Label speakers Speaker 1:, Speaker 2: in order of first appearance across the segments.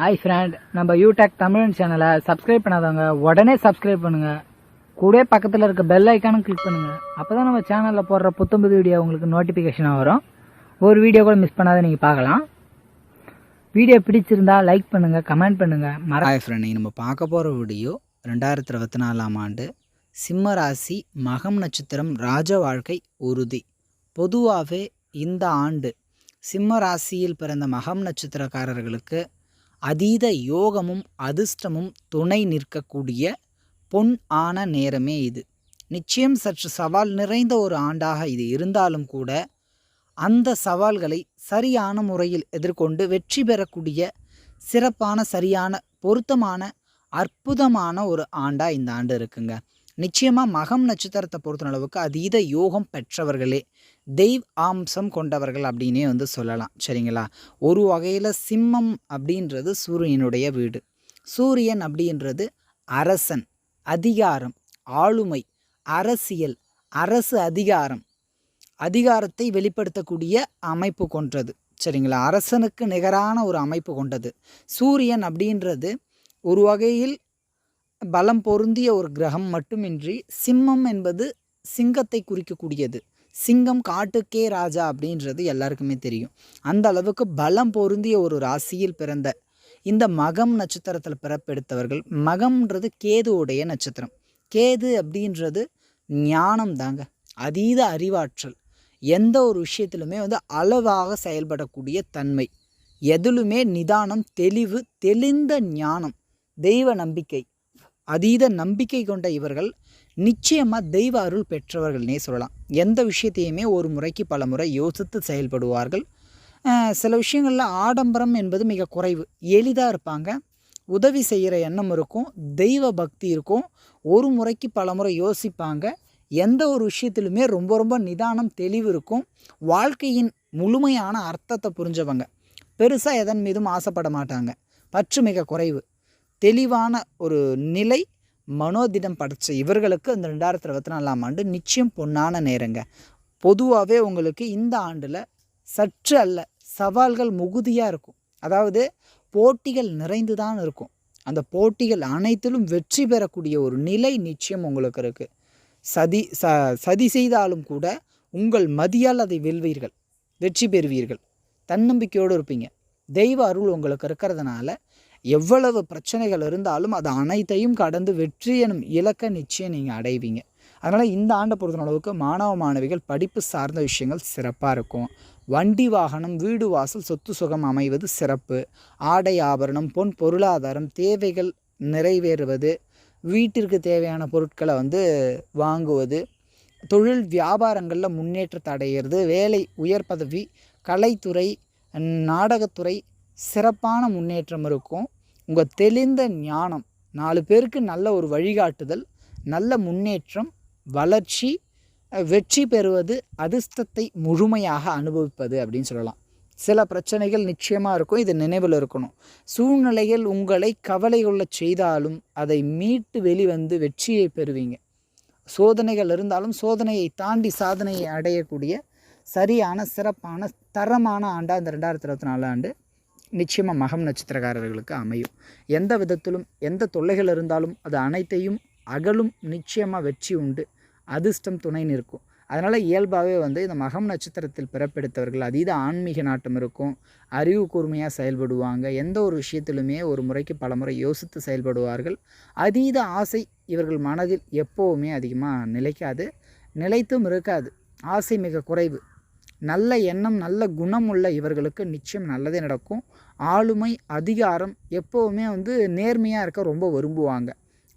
Speaker 1: Hi friend நம்ம யூடெக் தமிழ் சேனலை subscribe பண்ணாதவங்க உடனே சப்ஸ்கிரைப் பண்ணுங்க. கூட பக்கத்தில் இருக்க பெல் ஐக்கானும் கிளிக் பண்ணுங்க. அப்பதான் நம்ம சேனலில் போடுற புத்தம்புது வீடியோ உங்களுக்கு நோட்டிஃபிகேஷனாக வரும். ஒரு வீடியோ கூட மிஸ் பண்ணாத நீங்கள் பார்க்கலாம். வீடியோ பிடிச்சிருந்தா லைக் பண்ணுங்க கமெண்ட் பண்ணுங்க. மர
Speaker 2: ஹாய் ஃப்ரெண்ட் நீங்கள் நம்ம பார்க்க போகிற வீடியோ ரெண்டாயிரத்தி இருபத்தி நாலாம் ஆண்டு சிம்ம ராசி மகம் நட்சத்திரம் ராஜ வாழ்க்கை உறுதி. பொதுவாகவே இந்த ஆண்டு சிம்ம ராசியில் பிறந்த மகம் நட்சத்திரக்காரர்களுக்கு அதீத யோகமும் அதிர்ஷ்டமும் துணை நிற்கக்கூடிய பொன் ஆன நேரமே இது. நிச்சயம் சற்று சவால் நிறைந்த ஒரு ஆண்டாக இது இருந்தாலும் கூட அந்த சவால்களை சரியான முறையில் எதிர்கொண்டு வெற்றி பெறக்கூடிய சிறப்பான சரியான பொருத்தமான அற்புதமான ஒரு ஆண்டாக இந்த ஆண்டு இருக்குங்க. நிச்சயமாக மகம் நட்சத்திரத்தை பொறுத்தளவுக்கு அதீத யோகம் பெற்றவர்களே தெய்வ ஆம்சம் கொண்டவர்கள் அப்படின்னே வந்து சொல்லலாம். சரிங்களா? ஒரு வகையில் சிம்மம் அப்படின்றது சூரியனுடைய வீடு. சூரியன் அப்படின்றது அரசன் அதிகாரம் ஆளுமை அரசியல் அரசு அதிகாரம் அதிகாரத்தை வெளிப்படுத்தக்கூடிய அமைப்பு கொண்டது. சரிங்களா? அரசனுக்கு நிகரான ஒரு அமைப்பு கொண்டது. சூரியன் அப்படின்றது ஒரு வகையில் பலம் பொருந்திய ஒரு கிரகம் மட்டுமின்றி சிம்மம் என்பது சிங்கத்தை குறிக்கக்கூடியது. சிங்கம் காட்டுக்கே ராஜா அப்படின்றது எல்லாருக்குமே தெரியும். அந்த அளவுக்கு பலம் பொருந்திய ஒரு ராசியில் பிறந்த இந்த மகம் நட்சத்திரத்தில் பிறப்பெடுத்தவர்கள் மகம்ன்றது கேதுவுடைய நட்சத்திரம். கேது அப்படின்றது ஞானம் தாங்க அதீத அறிவாற்றல். எந்த ஒரு விஷயத்திலுமே வந்து அளவாக செயல்படக்கூடிய தன்மை. எதிலுமே நிதானம் தெளிவு தெளிந்த ஞானம் தெய்வ நம்பிக்கை அதீத நம்பிக்கை கொண்ட இவர்கள் நிச்சயமாக தெய்வ அருள் பெற்றவர்கள்னே சொல்லலாம். எந்த விஷயத்தையுமே ஒரு முறைக்கு பல முறை யோசித்து செயல்படுவார்கள். சில விஷயங்களில் ஆடம்பரம் என்பது மிக குறைவு. எளிதாக இருப்பாங்க. உதவி செய்கிற எண்ணம் இருக்கும். தெய்வ பக்தி இருக்கும். ஒரு முறைக்கு பல முறை யோசிப்பாங்க. எந்த ஒரு விஷயத்திலுமே ரொம்ப ரொம்ப நிதானம் தெளிவு இருக்கும். வாழ்க்கையின் முழுமையான அர்த்தத்தை புரிஞ்சவங்க. பெருசாக எதன் மீதும் ஆசைப்பட மாட்டாங்க. பற்று மிக குறைவு. தெளிவான ஒரு நிலை மனோதிடம் படைச்ச இவர்களுக்கு இந்த ரெண்டாயிரத்தி இருபத்தி நாலாம் ஆண்டு நிச்சயம் பொன்னான நேரங்க. பொதுவாகவே உங்களுக்கு இந்த ஆண்டில் சற்று அல்ல சவால்கள் முகுதியாக இருக்கும். அதாவது போட்டிகள் நிறைந்து தான் இருக்கும். அந்த போட்டிகள் அனைத்திலும் வெற்றி பெறக்கூடிய ஒரு நிலை நிச்சயம் உங்களுக்கு இருக்குது சதி ச சதி செய்தாலும் கூட உங்கள் மதியால் அதை வெல்வீர்கள் வெற்றி பெறுவீர்கள். தன்னம்பிக்கையோடு இருப்பீங்க. தெய்வ அருள் உங்களுக்கு இருக்கிறதுனால எவ்வளவு பிரச்சனைகள் இருந்தாலும் அது அனைத்தையும் கடந்து வெற்றி எனும் இலக்கை நிச்சயம் நீங்கள் அடைவீங்க. அதனால் இந்த ஆண்டை பொறுத்தளவுக்கு மாணவ மாணவிகள் படிப்பு சார்ந்த விஷயங்கள் சிறப்பாக இருக்கும். வண்டி வாகனம் வீடு வாசல் சொத்து சுகம் அமைவது சிறப்பு. ஆடை ஆபரணம் பொன் பொருளாதாரம் தேவைகள் நிறைவேறுவது வீட்டிற்கு தேவையான பொருட்களை வந்து வாங்குவது தொழில் வியாபாரங்களில் முன்னேற்றத்தை அடைகிறது வேலை உயர் பதவி கலைத்துறை நாடகத்துறை சிறப்பான முன்னேற்றம் இருக்கும். உங்கள் தெளிந்த ஞானம் நாலு பேருக்கு நல்ல ஒரு வழிகாட்டுதல் நல்ல முன்னேற்றம் வளர்ச்சி வெற்றி பெறுவது அதிர்ஷ்டத்தை முழுமையாக அனுபவிப்பது அப்படின்னு சொல்லலாம். சில பிரச்சனைகள் நிச்சயமாக இருக்கும் இது நினைவில் இருக்கணும். சூழ்நிலைகள் உங்களை கவலை கொள்ளச் செய்தாலும் அதை மீட்டு வெளிவந்து வெற்றியை பெறுவீங்க. சோதனைகள் இருந்தாலும் சோதனையை தாண்டி சாதனையை அடையக்கூடிய சரியான சிறப்பான தரமான ஆண்டாக இந்த ரெண்டாயிரத்தி இருபத்தி நாலு ஆண்டு. நிச்சயமாக மகம் நட்சத்திரக்காரர்களுக்கு அமையும். எந்த விதத்திலும் எந்த தொல்லைகள் இருந்தாலும் அது அனைத்தையும் அகலும் நிச்சயமாக வெற்றி உண்டு. அதிர்ஷ்டம் துணை நிற்கும். அதனால் இயல்பாகவே வந்து இந்த மகம் நட்சத்திரத்தில் பிறப்பெடுத்தவர்கள் அதீத ஆன்மீக நாட்டம் இருக்கும். அறிவு கூர்மையாக செயல்படுவாங்க. எந்த ஒரு விஷயத்திலுமே ஒரு முறைக்கு பல முறை யோசித்து செயல்படுவார்கள். அதீத ஆசை இவர்கள் மனதில் எப்போவுமே அதிகமாக நிலைக்காது. நிலைத்தும் இருக்காது. ஆசை மிக குறைவு. நல்ல எண்ணம் நல்ல குணம் உள்ள இவர்களுக்கு நிச்சயம் நல்லதே நடக்கும். ஆளுமை அதிகாரம் எப்போவுமே வந்து நேர்மையாக இருக்க ரொம்ப விரும்புவாங்க.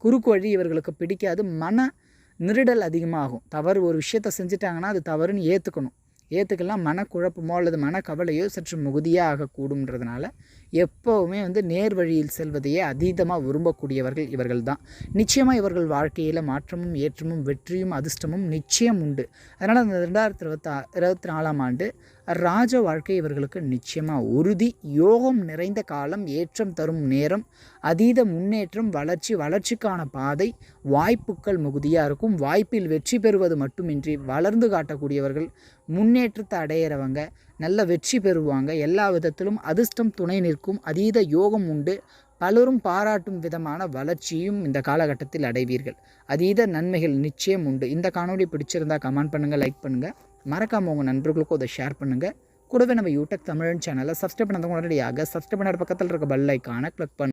Speaker 2: குறுக்கு வழி இவர்களுக்கு பிடிக்காது. மன நெருடல் அதிகமாகும். தவறு ஒரு விஷயத்தை செஞ்சிட்டாங்கன்னா அது தவறுன்னு ஏற்றுக்கணும் ஏற்றுக்கெல்லாம் மனக்குழப்பமோ அல்லது மனக்கவலையோ சற்று மிகுதியாக ஆகக்கூடும்ன்றதுனால எப்போவுமே வந்து நேர் வழியில் செல்வதையே அதீதமாக விரும்பக்கூடியவர்கள் இவர்கள் தான் நிச்சயமாக இவர்கள் வாழ்க்கையில் மாற்றமும் ஏற்றமும் வெற்றியும் அதிர்ஷ்டமும் நிச்சயம் உண்டு. அதனால் அந்த ரெண்டாயிரத்தி இருபத்தா இருபத்தி நாலாம் ஆண்டு ராஜ வாழ்க்கை இவர்களுக்கு நிச்சயமாக உறுதி. யோகம் நிறைந்த காலம் ஏற்றம் தரும் நேரம் அதீத முன்னேற்றம் வளர்ச்சி வளர்ச்சிக்கான பாதை வாய்ப்புகள் மிகுதியாக இருக்கும். வாய்ப்பில் வெற்றி பெறுவது மட்டுமின்றி வளர்ந்து காட்டக்கூடியவர்கள் முன்னேற்றத்தை அடையிறவங்க நல்ல வெற்றி பெறுவாங்க. எல்லா விதத்திலும் அதிர்ஷ்டம் துணை நிற்கும். அதீத யோகம் உண்டு. பலரும் பாராட்டும் விதமான வளர்ச்சியும் இந்த காலகட்டத்தில் அடைவீர்கள். அதீத நன்மைகள் நிச்சயம் உண்டு. இந்த காணொளி பிடிச்சிருந்தா கமெண்ட் பண்ணுங்கள் லைக் பண்ணுங்கள் மறக்காமல் உங்கள் நண்பர்களுக்கும் அதை ஷேர் பண்ணுங்கள் கூடவே நம்ம யூடியூப் தமிழன் சேனலை சப்ஸ்கிரைப் பண்ணாதவங்க உடனடியாக சப்ஸ்கிரைப் பண்ணுற பக்கத்தில் இருக்க பெல் ஐக்கானை கிளிக் பண்ணு